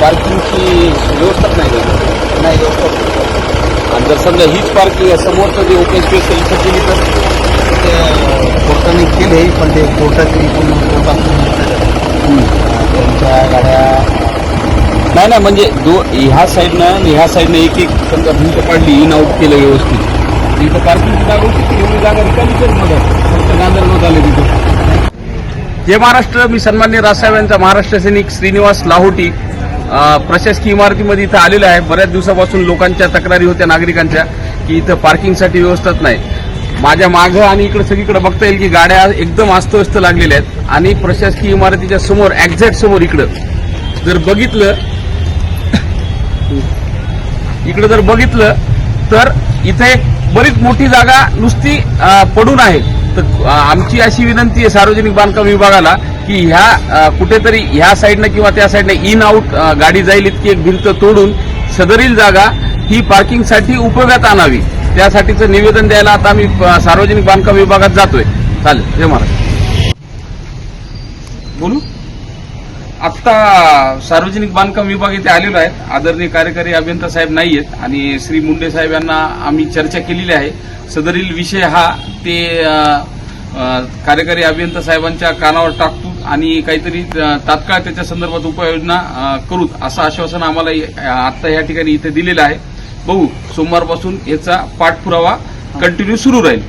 पार्किंगची व्यवस्थाच नाही? नाही व्यवस्था. आणि जर समजा हीच पार्किंग समोरचं जे ओपन स्पेस आहे इथं केली तर? ते कोर्टाने केले पण ते कोर्टाचे त्यांच्या गाड्या नाही नाही म्हणजे दो ह्या साईडनं आणि ह्या साईडनं एक एक समजा भिंत पाडली इन आउट केलं व्यवस्थित. तर इथं पार्किंगची जागा होती की एवढी जागा रिकामीच आहे मध्ये फक्त गांधर्व झाले तिथं. जय महाराष्ट्र मी सन्मान्य राजसाहेब यांचा महाराष्ट्र सैनिक श्रीनिवास लाहोटी. प्रशासकीय इमारतीमध्ये इथं आलेलं आहे. बऱ्याच दिवसापासून लोकांच्या तक्रारी होत्या नागरिकांच्या की इथं पार्किंगसाठी व्यवस्थाच नाही. माझ्या मागं आणि इकडे सगळीकडे बघता येईल की गाड्या एकदम अस्तव्यस्त लागलेल्या आहेत. आणि प्रशासकीय इमारतीच्या समोर एक्झॅक्ट समोर इकडं जर बघितलं इकडे जर बघितलं तर इथे एक बरीच मोठी जागा नुसती पडून आहे. तर आमची अशी विनंती आहे सार्वजनिक बांधकाम विभागाला की ह्या कुठेतरी ह्या साईडनं किंवा त्या साईडनं इन आउट गाडी जाईल इतकी एक भिंत तोडून सदरील जागा ही पार्किंगसाठी उपयोगात आणावी. त्यासाठीचं निवेदन द्यायला आता आम्ही सार्वजनिक बांधकाम विभागात जातोय. चालेल जय महाराज. बोलू? आत्ता सार्वजनिक बांधकाम विभाग इथे आलेलो आहे आदरणीय कार्यकारी अभियंता साहेब नाही आहेत आणि श्री मुंडे साहेब यांना आम्ही चर्चा केलेली आहे. सदरील विषय हा ते कार्यकारी अभियंता साहेबांच्या कानावर टाकतो. आणि काहीतरी तात्काळ त्याच्या संदर्भात उपाययोजना अ, करू असं आश्वासन आम्हाला आत्ता या ठिकाणी इथे दिलेलं आहे. बघू सोमवारपासून याचा पाठपुरावा कंटिन्यू सुरू राहील.